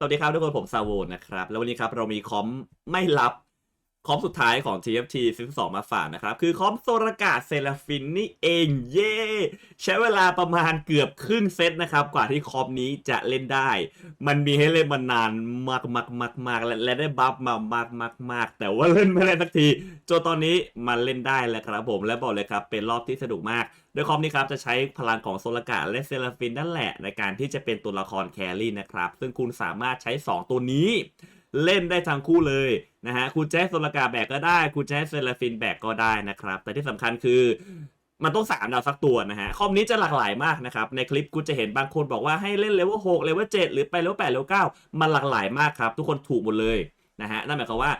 สวัสดีครับทุกคนผมซาโวนะครับ แล้ววันนี้ครับเรามีคอมไม่ลับคอมสุดท้ายของ TFT ซีซั่น2มาฝากนะครับ คือคอมโซรากาเซราฟินนี่เองเย่ใช้เวลาประมาณเกือบครึ่งเซตนะครับ กว่าที่คอมนี้จะเล่นได้ มันมีให้เล่นมานานมากมากมากมากและได้บัฟมามากมากมากแต่ว่าเล่นไม่ได้สักทีจนตอนนี้มันเล่นได้แล้วครับผมและบอกเลยครับ เป็นรอบที่สนุกมาก ดยคอมนี้ครับจะใช้พลังของโซลกาและเซราฟินนั่นแหละในการที่จะเป็นตัวละครแครี่นะครับ ซึ่งคุณสามารถใช้ 2 ตัวนี้ เล่นได้ทั้งคู่เลยนะฮะคุณแจะให้โซลกาแบกก็ได้ คุณแจะให้เซราฟินแบกก็ได้นะครับ แต่ที่สำคัญคือมันต้องสามดาวสักตัวนะฮะ คอมนี้จะหลากหลายมากนะครับ ในคลิปกูจะเห็นบางคนบอกว่าให้เล่นเลเวล6เลเวล7หรือไปเลเวล8เลเวล9มันหลากหลายมากครับ ทุกคนถูกหมดเลยนะฮะ นั่นหมายความว่า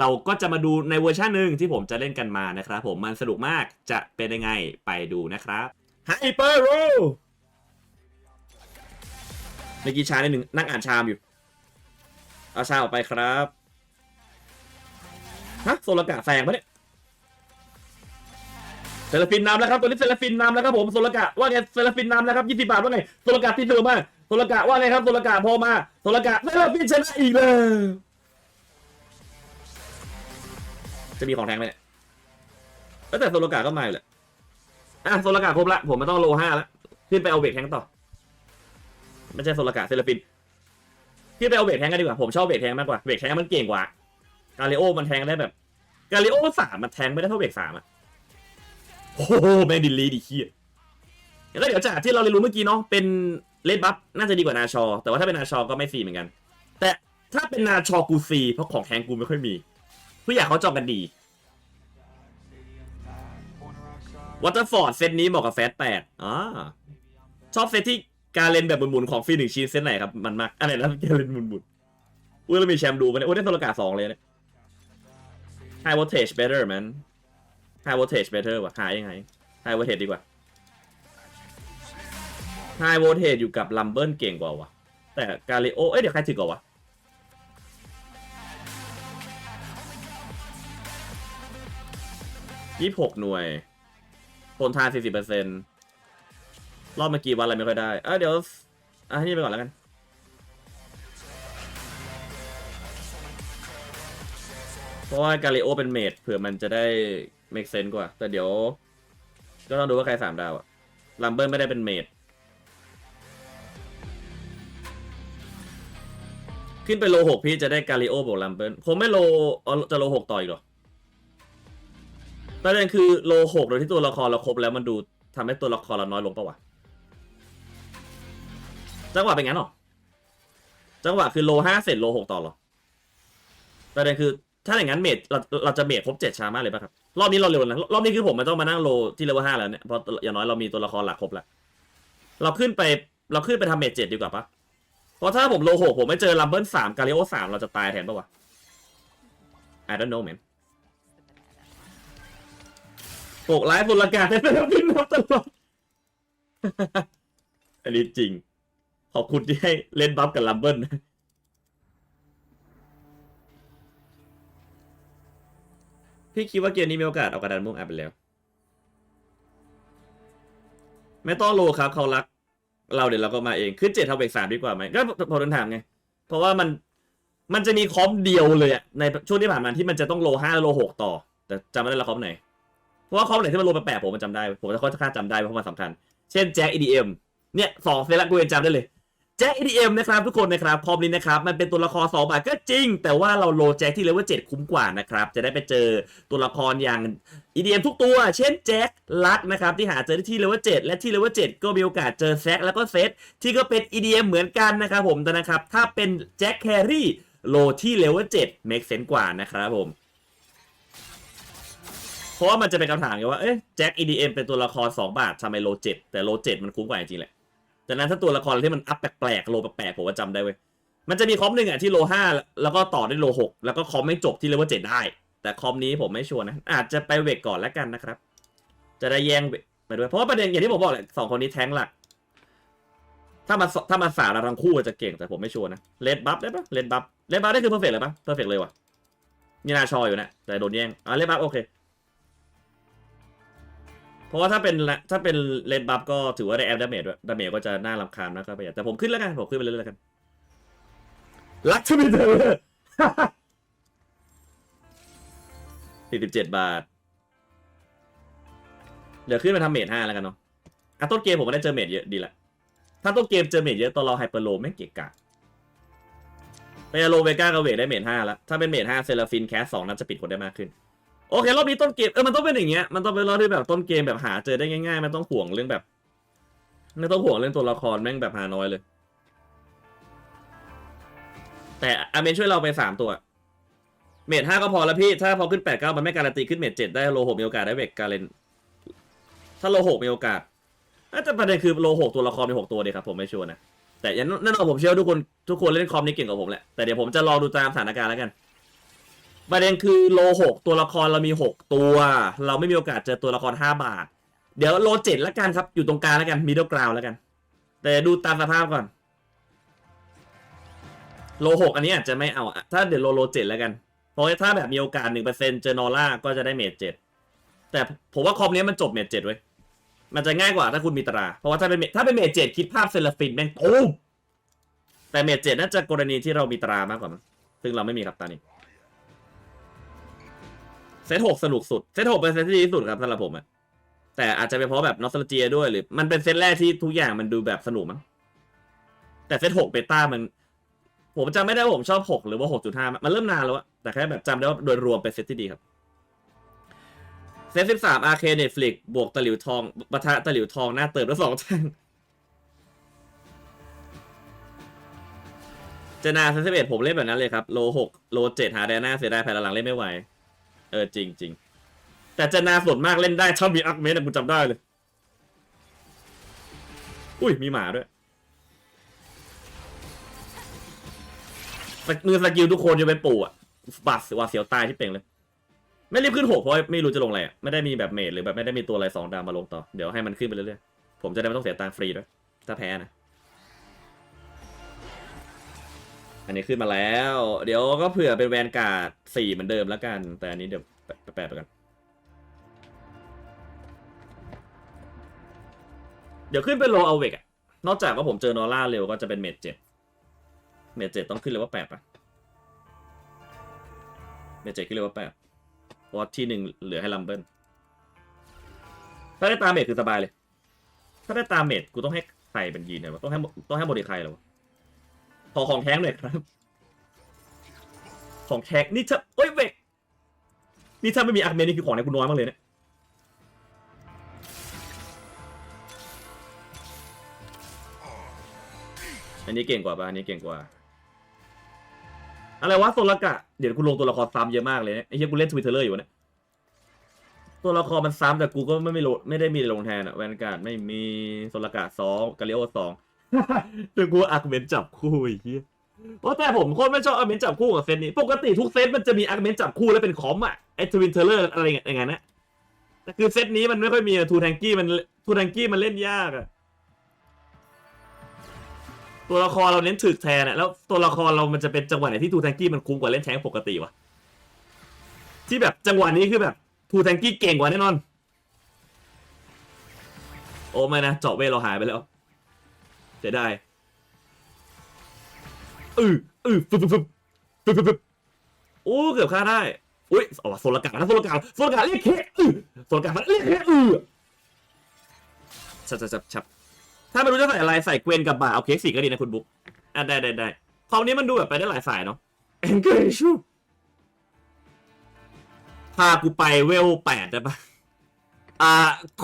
เราก็จะมาดูในเวอร์ชันหนึ่งที่ผมจะเล่นกันมานะครับผมมันสนุกมากจะเป็นยังไงไปดูนะครับไฮเปอร์โรเมื่อกี้ชาในหนึ่งนั่งอ่านชามอยู่ เอาชาออกไปครับฮะโซลกาแซงปะเนี่ยเซลฟินนำแล้วครับตัวนี้เซลฟินนำแล้วครับผมโซลกาว่าไงเซลฟินนำแล้วครับยี่สิบบาทว่าไงโซลกาที่เธอมาโซลกาว่าไงครับโซลกาพอมาโซลกาเซลฟินชนะอีกแล้ว จะมีของแทงไหมเนี่ยเอ้ยแต่โซโลกาก็มาอยู่แหละอะโซโลกาครบละผมไม่ต้องโลห้าละขึ้นไปเอาเบรกแทงต่อไม่ใช่โซโลกาเซลปินขึ้นไปเอาเบรกแทงกันดีกว่าผมชอบเบรกแทงมากกว่าเบรกแทงมันเก่งกว่ากาลิโอมันแทงได้แบบกาลิโอสามมันแทงไม่ได้เท่าเบรกสามอะโอ้โหแม่งดิลลีดิเคียแล้วก็เดี๋ยวจากที่เราเรียนรู้เมื่อกี้เนาะเป็นเลดบัฟน่าจะดีกว่านาชอ แต่ว่าถ้าเป็นนาชอก็ไม่ฟรีเหมือนกัน แต่ถ้าเป็นนาชอกูฟรีเพราะของแทงกูไม่ค่อยมี ผู้ใหญ่เขาจองกันดีวัตเตอร์ฟอร์ดเซตนี้เหมาะกับแฟตแปดอ่าชอบเซตที่การเล่นแบบหมุนๆของฟรีหนึ่งชิ้นเซตไหนครับ มันมากอะไรนะการเล่นหมุนๆอุ้ยเรามีแชมป์ดูมันยโอ้ยได้โทรกาสองเลยเนี่ย high voltage better man high voltage better ว่ะหายยังไง high voltage ดีกว่า high voltage อยู่กับลัมเบิลเก่งกว่าวะแต่การเลโอเอ้ยเดี๋ยวใครถึกกว่าวะ ยี่สิบหกหน่วยผลทานสี่สิบเปอร์เซ็นต์รอบเมื่อกี้วันอะไรไม่ค่อยได้ เออเดี๋ยวอะให้นี่ไปก่อนแล้วกัน เพราะว่ากาลิโอเป็นเมดเผื่อมันจะได้ make sense กว่า แต่เดี๋ยว ก็ต้องดูว่าใครสามดาวอะลัมเบิลไม่ได้เป็นเมดขึ้นไปโลหกพี่จะได้กาลิโอบวกลัมเบิลผมไม่โลจะโลหกต่ออีกหรอ ประเด็นคือโลหกโดยที่ตัวละครเราครบแล้วมันดูทำให้ตัวละครเราน้อยลงปะวะจังหวะเป็นงั้นหรอจังหวะคือโลห้าเสร็จโลหกต่อหรอประเด็นคือถ้าอย่างนั้นเมดเราเราจะเมดครบเจ็ดชามากเลยป่ะครับ รอบนี้เราเร็วนะรอบนี้คือผมไม่ต้องมานั่งโลที่เลเวลห้าแล้วเนี่ยเพราะอย่างน้อยเรามีตัวละครหลักครบแล้วเราขึ้นไปเราขึ้นไปทำเมดเจ็ดดีกว่าปะเพราะถ้าผมโลหกผมไม่เจอลัมเบิลสามกาลิโอสามเราจะตายแทนปะวะ I don't know man โกกไลฟ์บนราการให้เป็นพินนับตลอดอันนี้จริง ขอบคุณที่ให้เล่นบัฟกับลัมเบิลพี่คิดว่าเกมนี้มีโอกาสเอากระดานม่วงอัดไปแล้ว ไม่ต้องโลครับเขารัก เราเดี๋ยวเราก็มาเอง ขึ้นเจ็ดทาเบกสามดีกว่าไหมก็พอโดนถามไง เพราะว่ามันมันจะมีคอมเดียวเลยอะในช่วงที่ผ่านมาที่มันจะต้องโลห้าโลหกต่อ แต่จำไม่ได้ละคอมไหน ราะว่าคอมไหนที่มันโลแปลกๆผมมันจำได้ ผมจะค่อนข้างจำได้เพราะมันสำคัญ เช่นแจ็ค EDM เนี่ยสองเซตละกูยังจำได้เลยแจ็ค EDM นะครับทุกคนนะครับคอมนี้นะครับมันเป็นตัวละคร2บาทก็จริง แต่ว่าเราโลแจ็คที่เลเวล7คุ้มกว่านะครับจะได้ไปเจอตัวละครอย่าง EDM ทุกตัว เช่นแจ็คลักนะครับที่หาเจอได้ที่เลเวล7และที่เลเวล7ก็มีโอกาสเจอแซกแล้วก็เซตที่ก็เป็น EDM เหมือนกันนะครับผมแต่นะครับถ้าเป็นแจ็คแครี่โลที่เลเวล7 make sense กว่านะครับผมเราะว่ามันจะเป็นคำถามไงว่า เอ๊ะแจ็ค EDM เป็นตัวละคร 2 บาททำไมโลเจ็ดแต่โลเจ็ดมันคุ้มกว่าจริงๆแหละแต่นั้นถ้าตัวละครที่มันอัพแปลกๆโลแปลกๆผมว่าจำได้เว้ยมันจะมีคอมหนึ่งอะที่โลห้าแล้วก็ต่อด้วยโลหกแล้วก็คอมไม่จบที่เลเวลเจ็ดได้ แต่คอมนี้ผมไม่ชัวร์นะอาจจะไปเวกก่อนแล้วกันนะครับ จะได้แย่งไปด้วยเพราะว่าประเด็นอย่างที่ผมบอกแหละสองคนนี้แท้งหลัก ถ้ามาถ้ามาสาวเราทั้งคู่จะเก่งแต่ผมไม่ชัวร์นะเลดบัฟได้ปะเลดบัฟเลดบัฟได้คือเพอร์เฟกต์เลยปะเพอร์เฟกต์เลยว่ะมีนาชออยู่นะแต่โดนแย่งอะเลดบัฟโอเค ราะว่าถ้าเป็นละถ้าเป็นเลนบัฟก็ถือว่าได้แอปดาเมจด้วยดาเมจก็จะน่ารำคาญมากครับแต่ผมขึ้นแล้วกัน ผมขึ้นไปเรื่อยๆแล้วกันลักทวิตเตอร์สี่สิบเจ็ดบาท เดี๋ยวขึ้นไปทำเมทห้าแล้วกันเนาะอะต้นเกมผมก็ได้เจอเมทเยอะดีละ ถ้าต้นเกมเจอเมทเยอะตอนเราไฮเปอร์โลไม่งเกะกะไปโลเวก้ากับเวทได้เมทห้าแล้ว ถ้าเป็นเมทห้าเซราฟินแคสสองนั้นจะปิดคนได้มากขึ้น โอเครอบนี้ต้นเกมเออมันต้องเป็นอย่างเงี้ยมันต้องเป็นรอบที่แบบต้นเกมแบบหาเจอได้ง่ายๆมันต้องห่วงเรื่องแบบไม่ต้องห่วงเรื่องตัวละครแม่งแบบหาน้อยเลย แต่อาเมนช่วยเราไปสามตัว เมทห้าก็พอแล้วพี่ ถ้าพอขึ้นแปดเก้ามันไม่การันตีขึ้นเมทเจ็ดได้โลหกมีโอกาสได้เวกการเลนถ้าโลหกมีโอกาสน่าจะประเด็นคือโลหกตัวละครมีหกตัวเดีครับผมไม่ชัวร์นะแต่ยันแน่นอนผมเชื่อทุกคนทุกคนเล่นคอมนี้เก่งกว่าผมแหละแต่เดี๋ยวผมจะลองดูตามสถานการณ์แล้วกัน ประเด็นคือโลหกตัวละครเรามีหกตัว เราไม่มีโอกาสเจอตัวละครห้าบาท เดี๋ยวโลเจ็ดแล้วกันครับ อยู่ตรงกลางแล้วกันมิดเดิลกราวแล้วกัน แต่ดูตามสภาพก่อน โลหกอันนี้อาจจะไม่เอา ถ้าเดี๋ยวโลโลเจ็ดแล้วกัน เพราะว่าถ้าแบบมีโอกาสหนึ่งเปอร์เซ็นเจอนอร่าก็จะได้เมจเจ็ดแต่ผมว่าคอมนี้มันจบเมจเจ็ดเว้ยมันจะง่ายกว่าถ้าคุณมีตรา เพราะว่าถ้าเป็นถ้าเป็นเมจเจ็ดคิดภาพเซลฟินแม่งตูมแต่เมจเจ็ดน่าจะกรณีที่เรามีตรามากกว่ามั้งซึ่งเราไม่มีครับตอนนี้ เซตหกสนุกสุด เซตหกเป็นเซตที่ดีที่สุดครับสำหรับผมอะแต่อาจจะเป็นเพราะแบบนอสต a เจียด้วยหรือ มันเป็นเซตแรกที่ทุกอย่างมันดูแบบสนุกมั้งแต่เซตหกเบต้ามัน ผมจำไม่ได้ว่าผมชอบหกหรือว่าหกจุดห้ามันเริ่มนานแล้วอะแต่แค่แบบจำได้ว่าโดยรวมเป็นเซตที่ดีครับเซตสิบสามอาร์เคเนตฟลิกบวกตะหลิวทองปะทะตะหลิวทองหน้าเติมแล้วสองแท่งเจนาเซตสิบเอ็ดผมเล่นแบบนั้นเลยครับ โลหกโลเจ็ดหาแดน่าเสียดายแผ่นหลังเล่นไม่ไหว เออจริงจริงแต่เจนาส่วนมากเล่นได้ชอบมีอักเมสอะกูจำได้เลย อุ้ยมีหมาด้วยมือสกิลทุกคนจะเป็นปู่อะบัสว่าเสียวตายที่เป่งเลย ไม่รีบขึ้นหกเพราะไม่รู้จะลงอะไรอะไม่ได้มีแบบเมดหรือแบบไม่ได้มีตัวอะไรสองดาวมาลงต่อ เดี๋ยวให้มันขึ้นไปเรื่อยๆ ผมจะได้ไม่ต้องเสียตังค์ฟรีด้วย ถ้าแพ้นะ อันนี้ขึ้นมาแล้ว เดี๋ยวก็เผื่อเป็นแวนการ์ดสี่เหมือนเดิมแล้วกัน แต่อันนี้เดี๋ยวแปะไปกันเดี๋ยวขึ้นเป็นโลเอาเวกอะนอกจากว่าผมเจอนอร่าเร็วก็จะเป็นเมดเจ็ดเมดเจ็ดต้องขึ้นเลยว่าแปดปะเมดเจ็ดขึ้นเลยว่าแปดเพราะว่าที่หนึ่งเหลือให้ลัมเบิลถ้าได้ตามเมดคือสบายเลย ถ้าได้ตามเมดกูต้องให้ใครเป็นยีนเนี่ยวะต้องให้ต้องให้บริใครเหรอวะ ขอของแท้งหน่อยครับ ของแท้งนี่ถ้าเอ้ยเวกนี่ถ้าไม่มีอาร์เมนนี่คือของในกูน้อยมากเลยเนี่ยอันนี้เก่งกว่าปะอันนี้เก่งกว่า อะไรวะโซลกะ เดี๋ยวกูลงตัวละครซ้ำเยอะมากเลยเนี่ยไอ้เหี้ยกูเล่นทวิตเตอร์อยู่เนี่ยตัวละครมันซ้ำแต่กูก็ไม่ไม่ไม่ได้มีลงแทนอะแวนการ์ดไม่มีโซลกะสองกาลิโอสอง แต่กูอาร์คเมนจับคู่อ้เหี้ยเพราะแต่ผมโคตรไม่ชอบอาร์คเมนจับคู่กับเซตนี้ ปกติทุกเซตมันจะมีอาร์คเมนจับคู่แล้วเป็นคอมอะไอทวินเทอร์อะไรอย่างเงี้ยนะแต่คือเซตนี้มันไม่ค่อยมีทูแทงกี้มันทูแทงกี้มันเล่นยากอะตัวละครเราเน้นถึกแทนอะแล้วตัวละครเรามันจะเป็นจังหวะไหนที่ทูแทงกี้มันคุ้มกว่าเล่นแทงปกติวะที่แบบจังหวะนี้คือแบบทูแทงกี้เก่งกว่าแน่นอน โอ้ไม่นะเจาะเวลเราหายไปแล้ว สียดายอืออือฟึบฟึบฟึบฟึบฟึบฟึบโอ้เกือบฆ่าได้อุ้ยอ๋อโซลกานะโซลกาโซลกาเรียกเคอือโซลกามันเรียกเคอือชับชับชับถ้าไม่รู้จะใส่อะไรใส่เกวนกับบาเอาเค้กสีก็ดีนะคุณบุ๊กอะได้ได้ได้คราวนี้มันดูแบบไปได้หลายสายเนาะเอ็นเกชูพากูไปเวลแปดได้ปะอ่า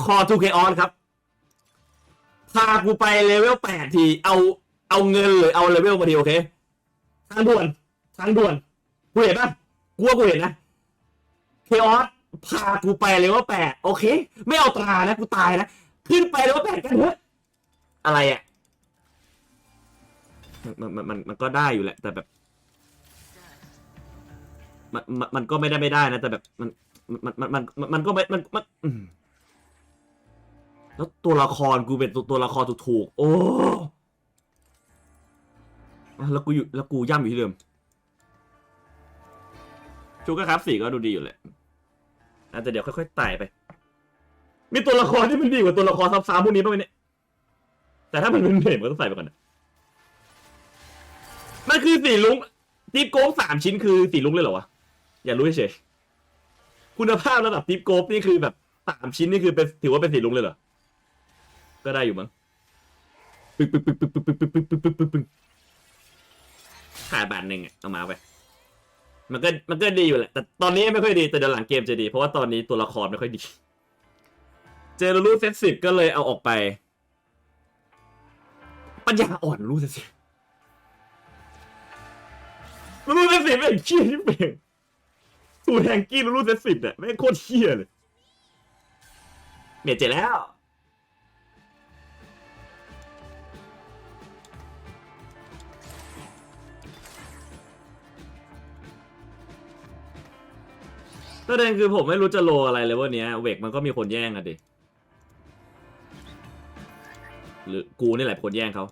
คอทูเคออนครับ พากูไปเลเวลแปดที เอา เอาเงินหรือเอาเลเวลมาทีโอเค ทางด่วน ทางด่วน กูเห็นปะกูว่ากูเห็นนะเคออสพากูไปเลเวลแปดโอเค ไม่เอาตรานะ กูตายนะ ขึ้นไปเลเวลแปดกันเถอะ อะไรอะ มันมันมันมันก็ได้อยู่แหละ แต่แบบ มันมันมันก็ไม่ได้ไม่ได้นะ แต่แบบมันมันมันมันมันก็ไม่ มันมัน แล้วตัวละครกูเป็นตัวตัวละครถูกๆโอ้แล้วกูอยู่แล้วกูย่ำอยู่ที่เดิมชูก็ครับสี่ก็ดูดีอยู่แหละอแต่เดี๋ยวค่อยๆไต่ไป มีตัวละครที่มันดีกว่าตัวละครซ้ำๆพวกนี้บ้างไหมเนี่ยแต่ถ้ามันเป็นเมมก็ต้องใส่ไปก่อนนะมันคือสีลุงทิปโกฟสามชิ้นคือสีลุงเลยเหรอวะอย่ารู้เฉยคุณภาพระดับทิปโกฟนี่คือแบบสามชิ้นนี่คือเป็นถือว่าเป็นสีลุงเลยเหรอ ก็ได้อยู่มั้งปึ๊กปึ๊กปึ๊กปึ๊กปึ๊กปึ๊กปึ๊กปึ๊กปึ๊กปึ๊กปึ๊กขาดบาทหนึ่งอะเอามาไป มันก็มันก็ดีอยู่แหละ แต่ตอนนี้ไม่ค่อยดีแต่เดี๋ยวหลังเกมจะดี เพราะว่าตอนนี้ตัวละครไม่ค่อยดี เจอรูเซตสิบก็เลยเอาออกไป ปัญญาอ่อนรูเซตสิบรูเซตสิบเป็นเขี้ยที่เป็นสูแทงกี้รูเซตสิบเนี่ยแม่งโคตรเขี้ยเลยเมียเจ็แล้ว ประเด็นคือผมไม่รู้จะโลอะไรเลยวันนี้เวกมันก็มีคนแย่งอะดิ หรือกูนี่แหละคนแย่งเขา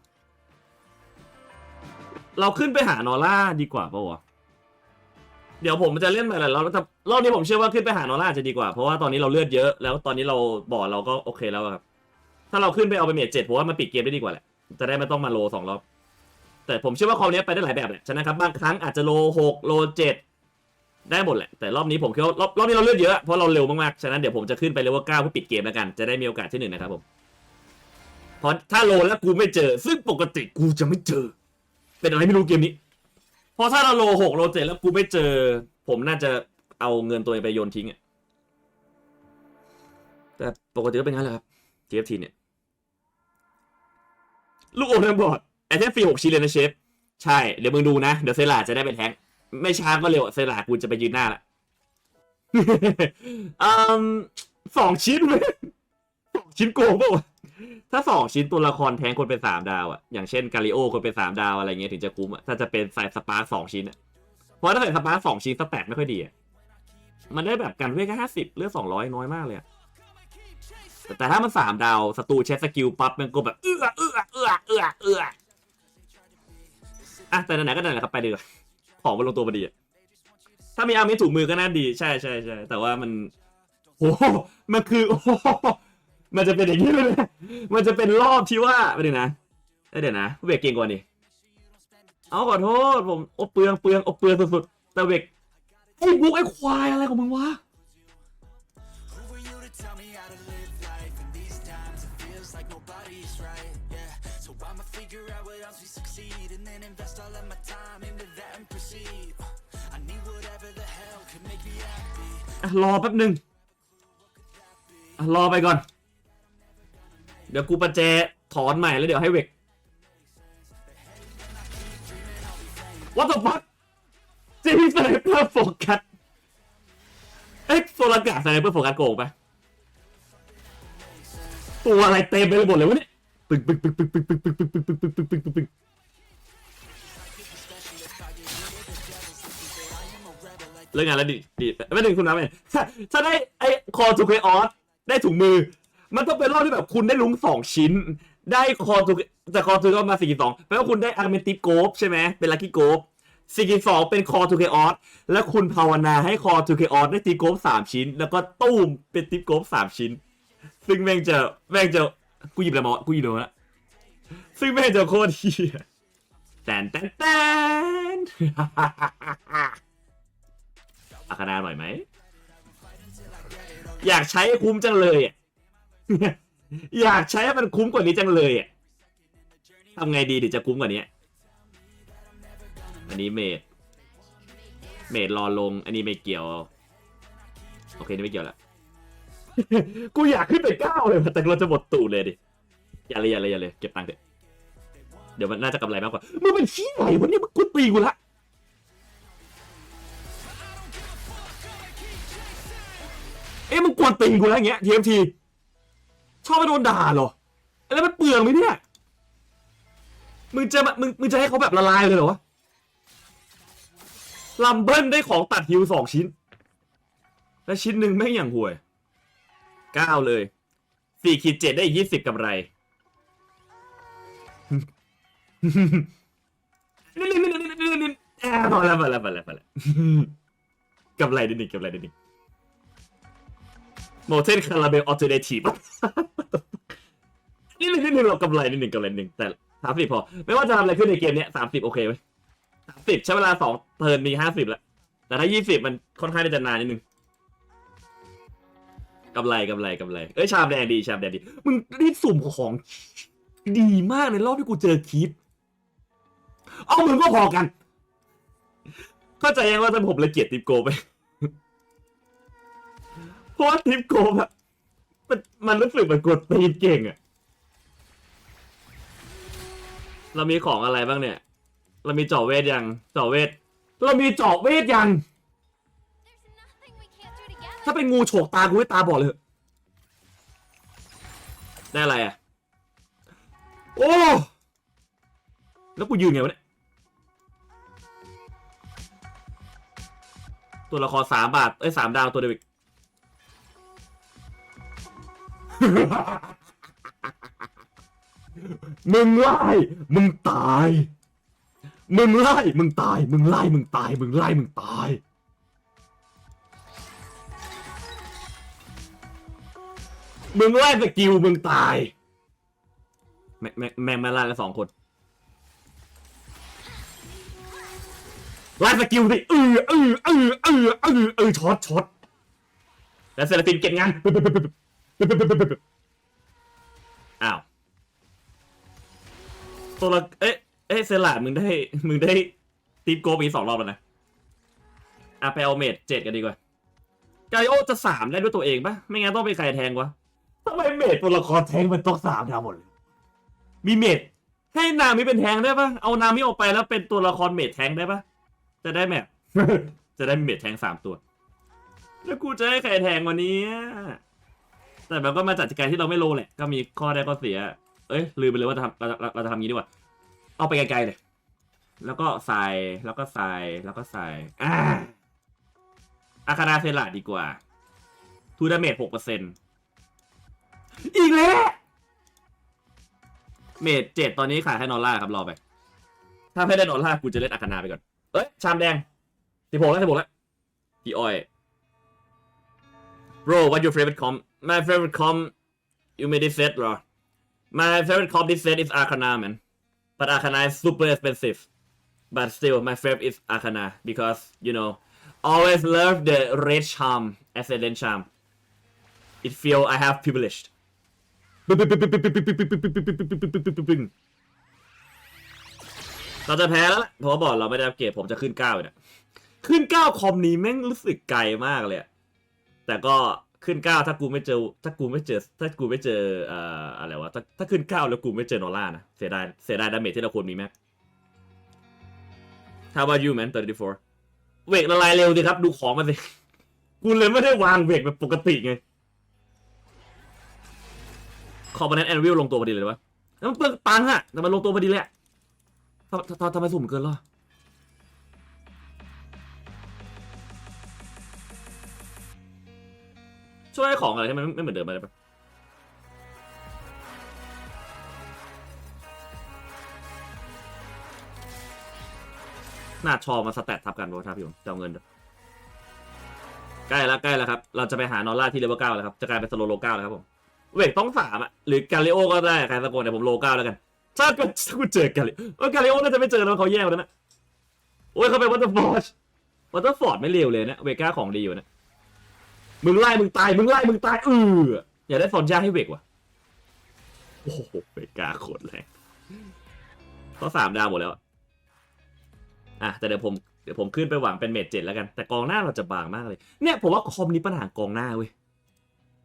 เราขึ้นไปหานอร่าดีกว่าปะวะ เดี๋ยวผมจะเล่นไปแหละรอบแต่รอบนี้ผมเชื่อว่าขึ้นไปหานอร่าจะดีกว่า เพราะว่าตอนนี้เราเลือดเยอะ แล้วตอนนี้เราบอดเราก็โอเคแล้วครับ ถ้าเราขึ้นไปเอาไปเมจเจ็ดผมว่ามันปิดเกมได้ดีกว่าแหละ จะได้ไม่ต้องมาโลสองรอบ แต่ผมเชื่อว่าคอมนี้ไปได้หลายแบบแหละ ฉะนั้นครับบางครั้งอาจจะโลหกโลเจ็ด ได้หมดแหละ แต่รอบนี้ผมคิดว่ารอบรอบนี้เราเลือดเยอะ เพราะเราเร็วมากๆ ฉะนั้นเดี๋ยวผมจะขึ้นไปเลเวลเก้าเพื่อปิดเกมแล้วกัน จะได้มีโอกาสที่หนึ่งนะครับผม เพราะถ้าโลแล้วกูไม่เจอ ซึ่งปกติกูจะไม่เจอ เป็นอะไรไม่รู้เกมนี้ เพราะถ้าเราโลหกโลเจ็ดแล้วกูไม่เจอ ผมน่าจะเอาเงินตัวเองไปโยนทิ้งอะแต่ปกติก็เป็นงั้นแหละครับ GFT เนี่ย ลูกโอมทั้งบอร์ดไอเทมฟรีหกชิ้นเลยนะเชฟ ใช่ เดี๋ยวมึงดูนะ เดี๋ยวเซลาจะได้เป็นแท้ง ไม่ช้าก็เร็วอะเซลากูจะไปยืนหน้าละ อืมสองชิ้นเลยสองชิ้นโกงเปล่าวะถ้าสองชิ้นตัวละครแทงคนเป็นสามดาวอะอย่างเช่นกาลิโอคนเป็นสามดาวอะไรเงี้ยถึงจะคุ้มอะถ้าจะเป็นใส่สปาร์สองชิ้นอะเพราะถ้าใส่สปาร์สองชิ้นสแตทไม่ค่อยดีอะมันได้แบบกันเวทแค่ห้าสิบเลือดสองร้อยน้อยมากเลยอะแต่ถ้ามันสามดาวศัตรูเช็คสกิลปั๊บมันก็แบบเอื้อเอื้อเอื้อเอื้อเอื้ออะแต่ไหนๆก็ไหนๆแหละครับไปดีกว่า ของมันลงตัวพอดีอะถ้ามีอาร์มถูกมือก็น่าดี ใช่ใช่ใช่แต่ว่ามันโอ้โหมันคือโอ้มันจะเป็นอย่างนี้เลยมันจะเป็นรอบที่ว่าไปดูนะเอ้ยเดี๋ยวนะเวกเก่งกว่านี่เอาขอโทษผมโอเปลืองเปลืองโอเปลืองสุดๆแต่เวกไอ้บุ๊กไอ้ควายอะไรของมึงวะ อะรอแป๊บหนึ่งอะรอไปก่อน เดี๋ยวกูประแจถอนใหม่แล้วเดี๋ยวให้เวก What the fuck จีสไนเปอร์โฟกัสเอ๊ะโซลากาสไนเปอร์โฟกัสโกงไปตัวอะไรเต็มไปหมดเลยวะเนี่ยปึกปึกปึกปึกปึกปึกปึกปึกปึกปึกปึกปึกปึก เลิกงานแล้วดิดิไม่ถึงคุณน้ำเลยถ้าได้ไอ้คอทูเคออสได้ถุงมือ มันต้องเป็นรอบที่แบบคุณได้ลุงสองชิ้น ได้คอทูแต่คอทูก็มาสี่สองแปลว่าคุณได้อาร์เมนติฟโกฟใช่ไหมเป็นลัคกี้โกฟสี่สองเป็นคอทูเคออสแล้วคุณภาวนาให้คอทูเคออสได้ตีโกฟสามชิ้น แล้วก็ตู้มเป็นติฟโกฟสามชิ้น ซึ่งแม่งจะแม่งจะกูหยิบอะไรมาวะกูหยิบโดนละซึ่งแม่งจะโคตรเฮียแตนแตนแตน อาคานาหน่อยไหม อยากใช้ใคุ้มจังเลยอะ อยากใช้ให้มันคุ้มกว่านี้จังเลยอะทำไงดีถึงจะคุ้มกว่านี้ อันนี้เมด เมดรอลง อันนี้ไม่เกี่ยว โอเคนี่ไม่เกี่ยวละ กูอยากขึ้นไปเก้าเลยแต่เราจะหมดตูดเลยดิ อย่าเลยอย่าเลยอย่าเลยเก็บตังค์เถอะเดี๋ยวมันน่าจะกำไรมากกว่า มึงเป็นชี้ไหนวะเนี่ยมึงกูตีกูละ เอ๊ะมึงกวนตีนกูแล้วอย่างเงี้ย TMT ชอบไปโดนด่าเหรอ แล้วมันเปลืองไหมเนี่ย มึงจะมามึงมึงจะให้เขาแบบละลายเลยเหรอวะลัมเบิลได้ของตัดฮิวสองชิ้น และชิ้นหนึ่งแม่อย่างห่วยเก้าเลยสี่ขีดเจ็ดได้ยี่สิบกำไรนี่นี่นี่นี่นี่นี่อ่าพอแล้วพอแล้วพอแล้วพอแล้วกำไรนิดหนึ่งกำไรนิดหนึ่ง โมเทนคาราเบลออ t เ r เ a ทีฟนี่หนึ่งหนึ่งเรากำไรนิดหนึ่งกำไรหนึ่งแต่สามสิบพอ ไม่ว่าจะทำอะไรขึ้นในเกมเนี้ยสามสิบโอเคไหมสามสิบใช้เวลาสองเทิร์นมีห้าสิบแล้ว แต่ถ้ายี่สิบมันค่อนข้างจะนานนิดนึงกำไรกำไรกำไร เอ้ยชามแดงดีชามแดงดี มึงนี่สุ่มของดีมากในรอบที่กูเจอคีปเอามึงก็พอกัน เข้าใจยังว่าจะผมลยเกียดทิปโกไป เพราะว่าทิปโกแบบมันมันรู้สึกเหมันกดตีนเก่งอะเรามีของอะไรบ้างเนี่ย เรามีเจาะเวทยังเจาะเวทเรามีเจาะเวทยัง ถ้าเป็นงูโฉกตากูให้ตาบอดเลย ได้อะไรอะ โอ้ แล้วกูยืนไงวะเนี่ย ตัวละครสามบาท เอ้ยสามดาวตัวเดียวอีก มึงไล่มึงตาย มึงไล่มึงตาย มึงไล่มึงตาย มึงไล่มึงตาย มึงไล่สกิลมึงตาย แม่งแม่งแม่งมาล่ากันสองคนไล่สกิลสิเออเออเออเออเออเออช็อตช็อตแล้วเซราฟินเก็บงาน อ้าวตัวละเอ๊ะเอ๊ะเซลามึงได้ มึงได้ตีมโกมีสองรอบแล้วนะอะไปเอาเมดเจ็ดกันดีกว่าไกโอจะสามได้ด้วยตัวเองปะไม่งั้นต้องไปใครแทงวะทำไมเมดตัวละครแทงมันต้องสามทั้งหมดมีเมดให้นามิเป็นแทงได้ปะเอานามิออกไปแล้วเป็นตัวละครเมดแทงได้ปะจะได้แมทจะได้เมดแทงสามตัว แล้วกูจะให้ใครแทงวันนี้ แต่มันก็มาจากการที่เราไม่โลแหละ ก็มีข้อได้ข้อเสีย เอ้ยลืมไปเลยว่าจะทำเราเราเราจะทำงี้ดีกว่า เอาไปไกลๆเลย แล้วก็ใส่แล้วก็ใส่แล้วก็ใส่อ่าอาคาราเซลาดีกว่าทูดาเมจหกเปอร์เซ็นต์อีกแล้วเมจเจ็ดตอนนี้ขายให้นอร่าครับรอไป ถ้าไม่ได้นอร่ากูจะเล่นอาคานาไปก่อน เอ้ย ชามแดงสิบหกแล้วสิบหกแล้วพี่อ้อย bro what your favorite com my favorite com you made this set เหรอ my favorite com this set is Arcana man but Arcana is super expensive but still my favorite is Arcana because you know always love the red charm ascendant charm it feel I have privileged เราจะแพ้แล้วล่ะเพราะว่าบอร์ดเราไม่ได้อัปเกรดผมจะขึ้นเก้าเนี่ยขึ้นเก้าคอมนี้แม่งรู้สึกไกลมากเลยอะแต่ก็ ขึ้นเก้าถ้ากูไม่เจอ ถ้ากูไม่เจอ ถ้ากูไม่เจอเอ่ออะไรวะถ้าถ้าขึ้นเก้าแล้วกูไม่เจอนอร่านะเสียดายเสียดายดาเมจที่เราควรมีแม็ก How about you man 34เวกละลายเร็วดิครับ ดูของมันสิกูเลยไม่ได้วางเวกแบบปกติไงคอมโพเนนต์แอนวิลลงตัวพอดีเลยวะแล้วมันเปลืองตังค์อะแต่มันลงตัวพอดีเละทำทำทำไมสุ่มเกินล่ะ ช่วยให้ของอะไรที่มันไม่ไม่เหมือนเดิมไปได้ปะหน้าชอมาสแตททับกันวะทับพี่จะเอาเงินด้วยใกล้แล้วใกล้แล้วครับ เราจะไปหานอร่าที่เลเวลเก้าแล้วครับ จะกลายเป็นสโลโลเก้าแล้วครับผม เวกต้องสามอะหรือกาลิโอก็ได้ ใครสักคนแต่ผมโลเก้าแล้วกัน ถ้าเกิดถ้ากูเจอกาลิเอกาลิโอน่าจะไม่เจอแล้วเขาแย่แล้วนะโอ้ยเขาไปวัตเตอร์ฟอร์ดวัตเตอร์ฟอร์ดไม่เลวเลยนะ เวก้าของดีอยู่นะ มึงไล่มึงตายมึงไล่มึงตายเอออย่าได้ฟอนยาให้เวกว่ะโอ้โหเวกาโคตรแรงเขาสามดาวหมดแล้วอะอะแต่เดี๋ยวผมเดี๋ยวผมขึ้นไปหวังเป็นเมจเจ็ดแล้วกัน แต่กองหน้าเราจะบางมากเลย เนี่ยผมว่าคอมนี้ปัญหากองหน้าเว้ย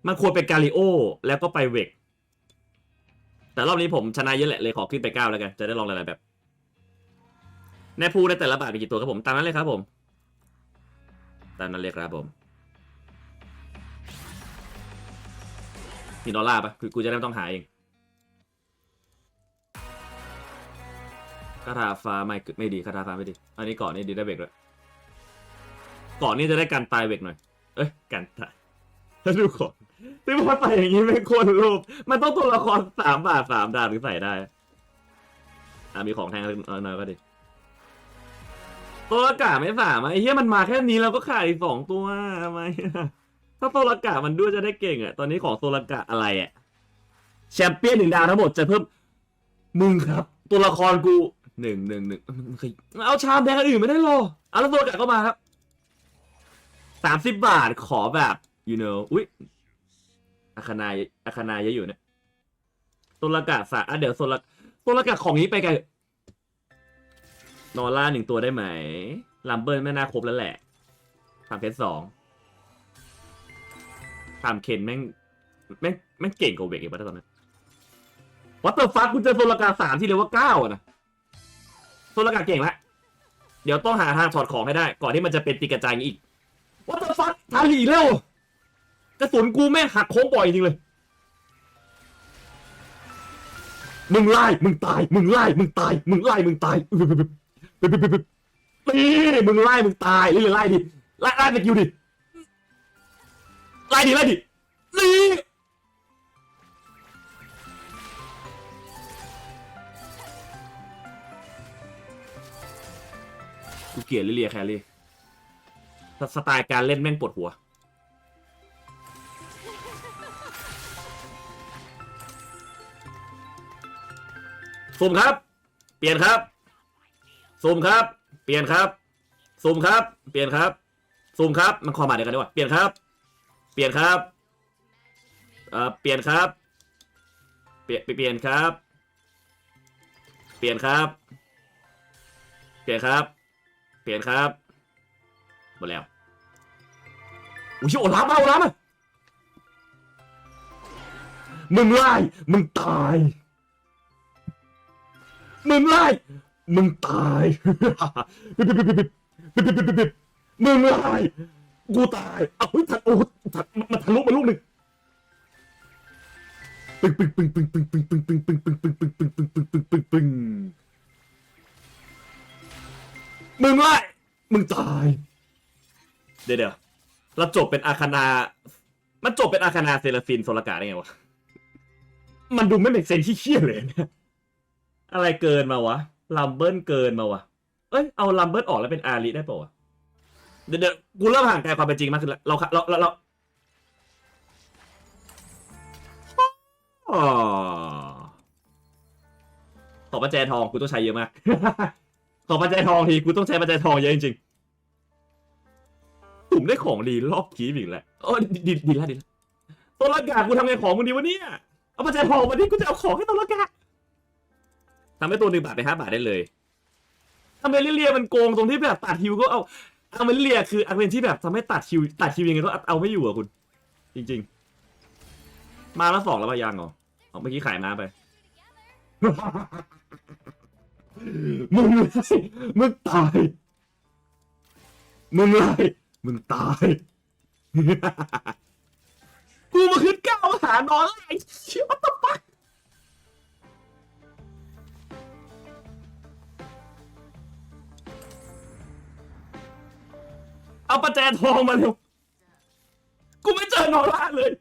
มันควรเป็นกาลิโอแล้วก็ไปเวกแต่รอบนี้ผมชนะเยอะแหละเลยขอขึ้นไปเก้าแล้วกัน จะได้ลองหลายๆแบบแน่พูดได้แต่ละบาทมีกี่ตัวครับผมตามนั้นเลยครับผม ตามนั้นเลยครับผม มีดอลลาร์ปะคือกูจะได้ไม่ต้องหาเองคาถาฟ้าไม่ไม่ดีคาถาฟ้าไม่ดี อันนี้ก่อนนี่ดีได้เวกเลยก่อนนี่จะได้การตายเวกหน่อย เอ้ยการตายถ้าดูของที่ว่าใส่อย่างนี้ไม่ควรรูป มันต้องตัวละครสามบาทสามดาวถึงใส่ได้ อะมีของแทงเออหน่อยก็ดี ตัวละกาไม่สามไอ้เหี้ยมันมาแค่นี้เราก็ขาดอีกสองตัวทำไม ถ้าตัวละกามันด้วยจะได้เก่งอะ ตอนนี้ของตัวละกาอะไรอะ แชมเปี้ยนหนึ่งดาวทั้งหมดจะเพิ่ม มึงครับ ตัวละครกูหนึ่งหนึ่งหนึ่งมันเคยเอาชามแดงอันอื่นไม่ได้หรอเอาแล้วตัวกะก็มาครับสามสิบบาทขอแบบ you know อุ้ยอาคานายอาคานายเยอะอยู่เนี่ยตัวละกะสะอะเดี๋ยวตัวละตัวละกะของนี้ไปไกันนอร่าหนึ่งตัวได้ไหมลัมเบิลไม่น่าครบแล้วแหละทำเพชรสอง ทำเคนแม่งแม่งแม่งเก่งกว่าเวกอีกปะตอนนั้นวัตเตอร์ฟัคคุณเจอโซลกาสามที่เรียกว่าเก้าอะนะโซลกาเก่งละเดี๋ยวต้องหาทางถอดของให้ได้ ก่อนที่มันจะเป็นตีกระจายงี้อีกวัตเตอร์ฟัคทาหลีเร็วกระสุนกูแม่งหักโค้งบ่อยจริงเลย มึงไล่มึงตาย มึงไล่มึงตาย มึงไล่มึงตายนี่มึงไล่มึงตายเรื่อยๆไล่ดิไล่ไล่ไปคิวดิ ไล่ดิไล่ดินี่กูเกลียดลิเลียแครี่สไตล์การเล่นแม่งปวดหัว สุ่มครับ เปลี่ยนครับ สุ่มครับ เปลี่ยนครับ สุ่มครับ เปลี่ยนครับ สุ่มครับ มันคอมาเดียวกันดีกว่า เปลี่ยนครับ เปลี่ยนครับ เอ่อ เปลี่ยนครับ เปลี่ยนเปลี่ยนครับ เปลี่ยนครับ เปลี่ยนครับ เปลี่ยนครับ หมดแล้ว อุ้ยโอ้ล้ำมาโอ้ล้ำมามึงไล่ มึงตาย มึงไล่ มึงตาย มึงไล่ กูตาย เอาเฮ้ยทันโอ้ทันมันทะลุมาลูกหนึ่งปึ้งปึ้งปึ้งปึ้งปึ้งปึ้งปึ้งปึ้งปึ้งปึ้งปึ้งปึ้งปึ้งปึ้งปึ้งปึ้งปึ้งปึ้งมึงไล่มึงตาย เดี๋ยวเดี๋ยวเราจบเป็นอาคนา มันจบเป็นอาคนาเซราฟินโซลกาได้ไงวะ มันดูไม่เป็นเซนที่เชี่ยเลยเนี่ยอะไรเกินมาวะลัมเบิลเกินมาวะ เอ้ยเอาลัมเบิลออกแล้วเป็นอาริได้ป่าวะ เดี๋ยวเดี๋ยวกูเริ่มห่างไกลความเป็นจริงมากขึ้นแล้วเราเราเราเราอ๋อขอปัจจัยทองกูต้องใช้เยอะมาก ขอปัจจัยทองทีกูต้องใช้ปัจจัยทองเยอะจริงๆตุ่มได้ของดีรอบคีบอีกแล้วโอ้ดีดีแล้วดีแล้วตัวละกากูทำไงของมึงดีวะเนี่ยเอาปัจจัยทองมาดิกูจะเอาของให้ตัวละกาทำให้ตัวหนึ่งบาทไปห้าบาทได้เลยทำไมเลียมันโกงตรงที่แบบตัดฮิวก็เอา อาเลียคืออันเป็นที่แบบทำให้ตัดฮิวตัดฮิวยังไงก็เอาไม่อยู่อะคุณ จริง ๆ มาแล้วสองแล้วมายังเหรอเอาเมื่อกี้ขายมาไป มึงไล่มึงตาย มึงไล่มึงตาย กูมาขึ้นก้าวมาหาน้องไอ้เชี่ยวัต เอาประแจทองมาเร็ว กูไม่เจอนอร่าเลย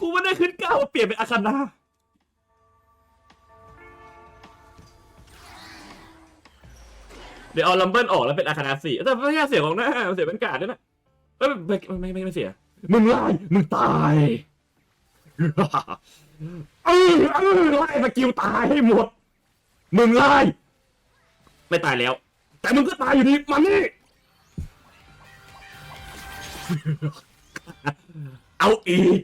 กูไม่ได้ขึ้นก้าวเปลี่ยนเป็นอาคานาเดี๋ยวเอาลัมเบิลออกแล้วเป็นอาคานาสี่แต่ไม่ใช่เสียของหน้าเสียเป็นกาดด้วยนะเอ้ยไม่ไม่ไม่ไม่เสีย มึงไล่มึงตายเออเออไล่สกิลตายให้หมด มึงไล่ไม่ตายแล้ว แต่มึงก็ตายอยู่ดีมานี่ เอาอีก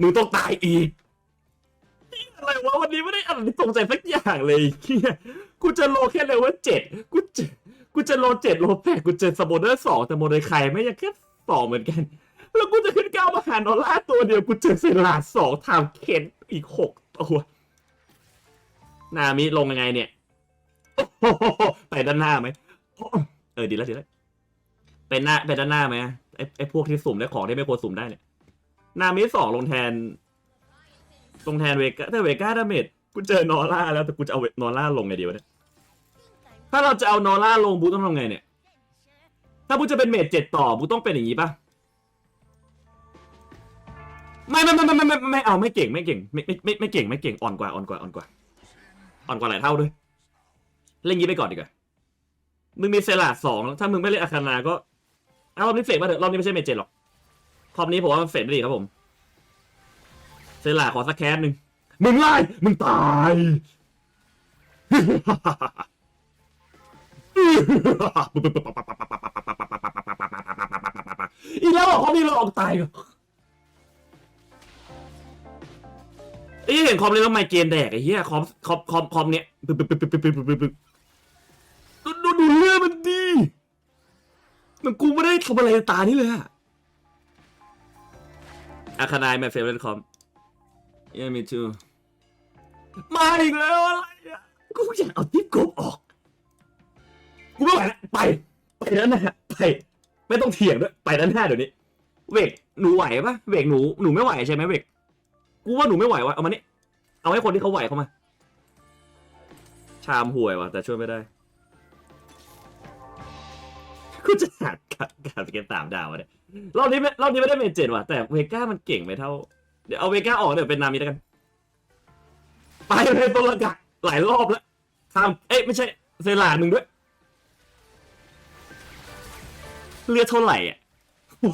มึงต้องตายอีกนี่อะไรวะวันนี้ไม่ได้อะไรตรงใจสักอย่างเลยเฮียกูจะโลแค่เลเวลเจ็ดกูจะกูจะโลเจ็ดโลแปดกูเจอสโมเดอร์สองแต่โมเดลใครไม่ยังแค่สองเหมือนกัน แล้วกูจะขึ้นก้ามาหาดอลลาร์ตัวเดียวกูเจอเซลาสองทามเคนอีกหกตัว นามิลงยังไงเนี่ย ไปด้านหน้าไหมเออดีแล้วดีแล้วไปหน้าไปด้านหน้าไหมไอ้ไอ้พวกที่สุ่มได้ของที่ไม่ควรสุ่มได้เนี่ยนามิสองลงแทน ลงแทนเวก้าแต่เวก้าดาเมจกูเจอนอร่าแล้วแต่กูจะเอานอร่าลงไงดีวะเนี่ยถ้าเราจะเอานอร่าลงบูต้องทำไงเนี่ย ถ้าบูจะเป็นเมจเจ็ดต่อบูต้องเป็นอย่างนี้ปะไม่ไม่ไม่ไม่ไม่ไม่ไม่เอาไม่เก่งไม่เก่งไม่ไม่ไม่ไม่เก่งไม่เก่งอ่อนกว่าอ่อนกว่าอ่อนกว่าอ่อนกว่าหลายเท่าด้วย เล่นยี้ไปก่อนดีกว่า มึงมีเซลาสองถ้ามึงไม่เล่นอาคานาก็เอารอบนี้เฟดมาเถอะรอบนี้ไม่ใช่เมเจหรอกคอมนี้ผมว่ามันเฟดได้ดีครับผมเซลาขอสักแคสหนึ่งมึงไล่มึงตายอีกแล้วคอมนี้เราออกตายไอ้เห็นคอมเลยว่าไมเกนแดกไอ้เหี้ยคอมคอมคอมคอมเนี่ยปึ๊บปึ๊บปึ๊บปึ๊บปึ๊บ ดูเลือดมันดีมันกูไม่ได้ทำอะไรตานี่เลยอะอาคานายแมทเฟลเลนคอมเยมีทูมาอีกแล้วอะไรอะกูอยากเอาติ๊บกบออก กูไม่ไหวแล้วไป ไปแล้วนะไป ไม่ต้องเถียงด้วย ไปนั้นแน่เดี๋ยวนี้ เวกหนูไหวปะเวกหนู หนูไม่ไหวใช่ไหมเวกกูว่าหนูไม่ไหววะเอามานี่เอาให้คนที่เขาไหวเข้ามา ชามห่วยวะแต่ช่วยไม่ได้ กูจะหักการเกมสามดาวเนี่ยรอบนี้ไม่รอบนี้ไม่ได้เมนเจนว่ะแต่เวก้ามันเก่งไปเท่า เดี๋ยวเอาเวก้าออกเดี๋ยวเป็นนามิแล้วกัน ไปเลยนตัวละกักหลายรอบแล้วทำเอ้ยไม่ใช่เซลาหนึ่งด้วย เลือดเท่าไหร่อะปึ๊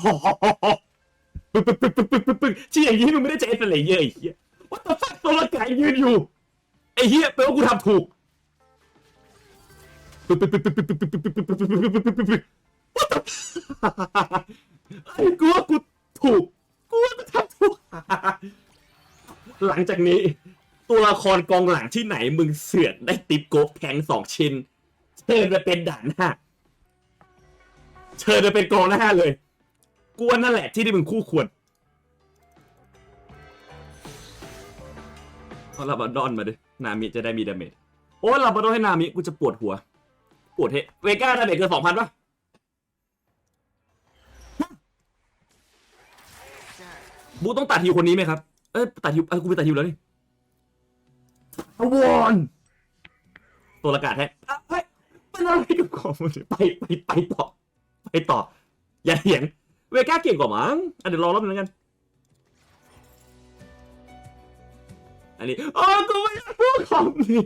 กปึ๊บปึ๊บปึ๊บปึ๊บปึ๊บที่อย่างนี้มึงไม่ได้จะเอฟเลเยอะไอ้เหี้ยว่าตัวฟักตัวละกักยืนอยู่ไอ้เหี้ยแปลว่ากูทำถูก ไอ้กูว่ากูถูก กูว่ากูทำถูก หลังจากนี้ ตัวละครกองหลังที่ไหนมึงเสือกได้ติปโกกแพงสองชิ้น เชิญไปเป็นด่านหน้า เชิญไปเป็นกองหน้าเลย กูว่านั่นแหละที่ที่มึงคู่ควรเอาลาบาดอนมาดิ นามิจะได้มีดาเมจ โอ้ลาบาดอนให้นามิ กูจะปวดหัว ปวดเฮเวก้าดาเมจเกินสองพันป่ะ บูต้องตัดฮิวคนนี้ไหมครับ เอ้ยตัดฮิวอ้กูไปตัดฮิวแล้วนี่อวอนตัวละกาดแท้เฮ้ยเป็นอะไรกับของมึงไปไปไปต่อ ไปต่อ อย่าเถียง เวก้าเก่งกว่ามั้งเดี๋ยวรอรอบนึงแล้วกัน อันนี้โอ้กูไม่อยากพูดคำนี้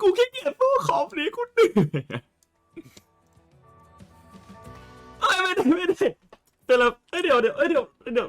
กูขี้เกียจพูดคำนี้กูเหนื่อยไม่ได้ไม่ได้เดี๋ยวเดี๋ยวเดี๋ยวเดี๋ยว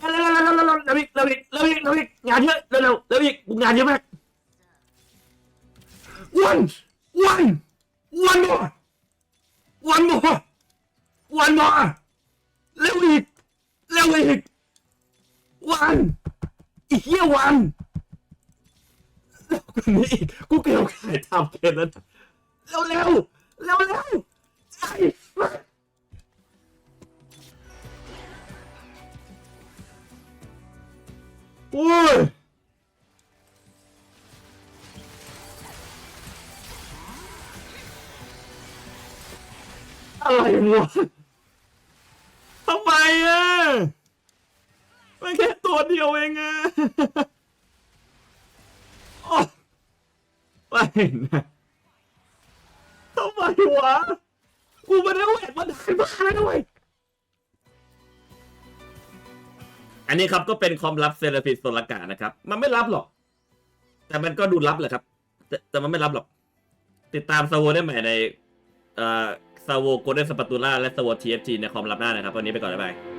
เร็วเร็วเร็วเร็วเร็วเร็วอีกเร็วอีกเร็วอีกเร็วอีกงานเยอะเร็วเร็วเร็วอีกกูงานเยอะมาก one one one more one more one more เร็วอีกเร็วอีก one อีกเหี้ย one กูนี่กูเกลียวขายทำเกมนั้นเร็วเร็วเร็วเร็ว โอ้ยอะไรวะทำไมอะมันแค่ตัวเดียวเองอะไม่นะทำไมวะ กูไม่ได้แหวกมาได้บ้าแล้วด้วย อันนี้ครับก็เป็นความลับเซเลฟิสโซลากานะครับ มันไม่รับหรอก แต่มันก็ดูลับแหละครับ แต่แต่มันไม่รับหรอก ติดตามซาโวได้ใหม่ในเอ่อซาโวโกลเด้นสปาตูล่าและซาโวทีเอฟทีในความลับหน้านะครับ วันนี้ไปก่อนบ๊ายบาย